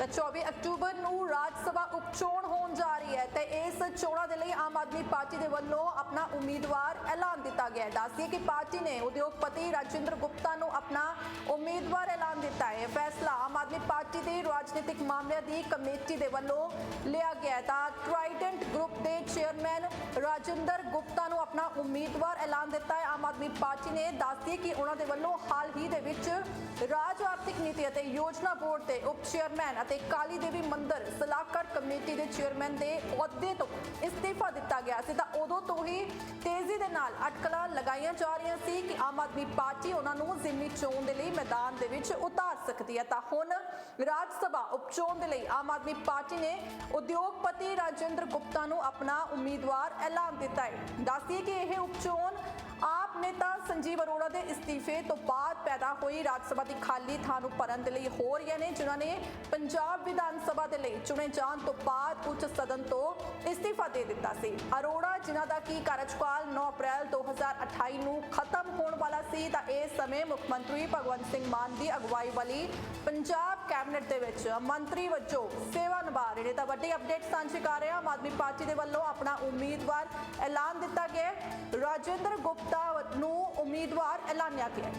ਤਾਂ 24 ਅਕਤੂਬਰ ਨੂੰ ਰਾਜ ਸਭਾ ਉਪਚੋਣ ਹੋਣ ਜਾ ਰਹੀ ਹੈ ਤੇ ਇਸ ਚੋਣਾਂ ਦੇ ਲਈ ਆਮ ਆਦਮੀ ਪਾਰਟੀ ਦੇ ਵੱਲੋਂ ਆਪਣਾ ਉਮੀਦਵਾਰ ਐਲਾਨ ਦਿੱਤਾ ਗਿਆ ਹੈ। ਦੱਸਿਏ ਕਿ ਪਾਰਟੀ ਨੇ ਉਦਯੋਗਪਤੀ ਰਾਜਿੰਦਰ ਗੁਪਤਾ ਨੂੰ ਆਪਣਾ ਉਮੀਦਵਾਰ ਐਲਾਨ ਦਿੱਤਾ ਹੈ। ਇਹ ਫੈਸਲਾ ਆਮ ਆਦਮੀ ਪਾਰਟੀ ਦੀ ਰਾਜਨੀਤਿਕ ਮਾਮਲਿਆਂ ਦੀ ਕਮੇਟੀ ਦੇ ਵੱਲੋਂ ਲਿਆ ਗਿਆ ਹੈ। ਤਾਂ ਟ੍ਰਾਈਡੈਂਟ ਗਰੁੱਪ ਦੇ ਚੇਅਰਮੈਨ ਰਾਜਿੰਦਰ ਗੁਪਤਾ ਨੂੰ ਆਪਣਾ ਉਮੀਦਵਾਰ ਐਲਾਨ ਦਿੱਤਾ ਹੈ। ਆਮ ਆਦਮੀ ਪਾਰਟੀ ਨੇ ਦੱਸਦੀ ਕਿ ਉਹਨਾਂ ਦੇ ਵੱਲੋਂ ਹਾਲ ਹੀ ਦੇ ਵਿੱਚ ਆਰਥਿਕ ਨੀਤੀ ਅਤੇ ਯੋਜਨਾ ਬੋਰਡ ਦੇ ਉਪ ਚੇਅਰਮੈਨ ਅਤੇ ਕਾਲੀ ਦੇਵੀ ਮੰਦਿਰ ਸਲਾਹਕਾਰ ਕਮੇਟੀ ਦੇ ਚੇਅਰਮੈਨ ਦੇ ਅਹੁਦੇ ਤੋਂ ਇਸਤੀਫਾ ਦਿੱਤਾ ਗਿਆ ਸੀ। ਤਾਂ ਉਦੋਂ ਤੋਂ ਹੀ ਤੇਜ਼ੀ ਦੇ ਨਾਲ ਅਟਕਲਾਂ ਲਗਾਈਆਂ ਜਾ ਰਹੀਆਂ ਸੀ ਕਿ ਆਮ ਆਦਮੀ ਪਾਰਟੀ ਉਹਨਾਂ ਨੂੰ ਜ਼ਿਮਨੀ ਚੋਣ ਦੇ ਲਈ ਮੈਦਾਨ ਦੇ ਵਿੱਚ ਉਤਾਰ ਸਕਦੀ ਹੈ। ਤਾਂ ਹੁਣ ਰਾਜ ਸਭਾ ਉਪ ਚੋਣ ਦੇ ਲਈ ਆਮ ਆਦਮੀ ਪਾਰਟੀ ਨੇ ਉਦਯੋਗਪਤੀ ਰਾਜਿੰਦਰ ਗੁਪਤਾ ਨੂੰ ਆਪਣਾ ਉਮੀਦਵਾਰ ਐਲਾਨ ਦਿੱਤਾ ਹੈ। ਦੱਸਦੀ ਕਿ ਇਹ ਉਪਚੋਣ ਨੇਤਾ ਸੰਜੀਵ ਅਰੋੜਾ ਦੇ ਇਸਤੀਫੇ ਤੋਂ ਬਾਅਦ ਪੈਦਾ ਹੋਈ ਰਾਜ ਸਭਾ ਦੀ ਖਾਲੀ ਥਾਂ ਨੂੰ ਭਰਨ ਦੇ ਲਈ ਹੋ ਰਹੀਆਂ ਨੇ, ਜਿਨ੍ਹਾਂ ਨੇ ਪੰਜਾਬ ਵਿਧਾਨ ਸਭਾ ਦੇ ਲਈ ਚੁਣੇ ਜਾਣ ਤੋਂ ਬਾਅਦ ਉੱਚ ਸਦਨ ਤੋਂ ਇਸਤੀਫਾ ਦੇ ਦਿੱਤਾ ਸੀ। ਅਰੋੜਾ, ਜਿਨ੍ਹਾਂ ਦਾ ਕੀ ਕਾਰਜਕਾਲ 9 ਅਪ੍ਰੈਲ 2028 ਨੂੰ ਖਤਮ ਹੋਣ ਵਾਲਾ ਸੀ, ਤਾਂ ਇਸ ਸਮੇਂ ਮੁੱਖ ਮੰਤਰੀ ਭਗਵੰਤ ਸਿੰਘ ਮਾਨ ਦੀ ਅਗਵਾਈ ਵਾਲੀ ਪੰਜਾਬ ਕੈਬਨਿਟ ਦੇ ਵਿੱਚ ਮੰਤਰੀ ਵਜੋਂ ਸੇਵਾ ਨਿਭਾ ਰਹੇ ਨੇ। ਤਾਂ ਵੱਡੀ ਅਪਡੇਟ ਸਾਂਝੀ ਕਰ ਰਹੇ ਹਾਂ। ਆਮ ਆਦਮੀ ਪਾਰਟੀ ਦੇ ਵੱਲੋਂ ਆਪਣਾ ਉਮੀਦਵਾਰ ਐਲਾਨ ਦਿੱਤਾ ਗਿਆ ਰਾਜਿੰਦਰ ਗੁਪਤਾ ਨੂੰ ਉਮੀਦਵਾਰ ਐਲਾਨਿਆ ਗਿਆ ਹੈ।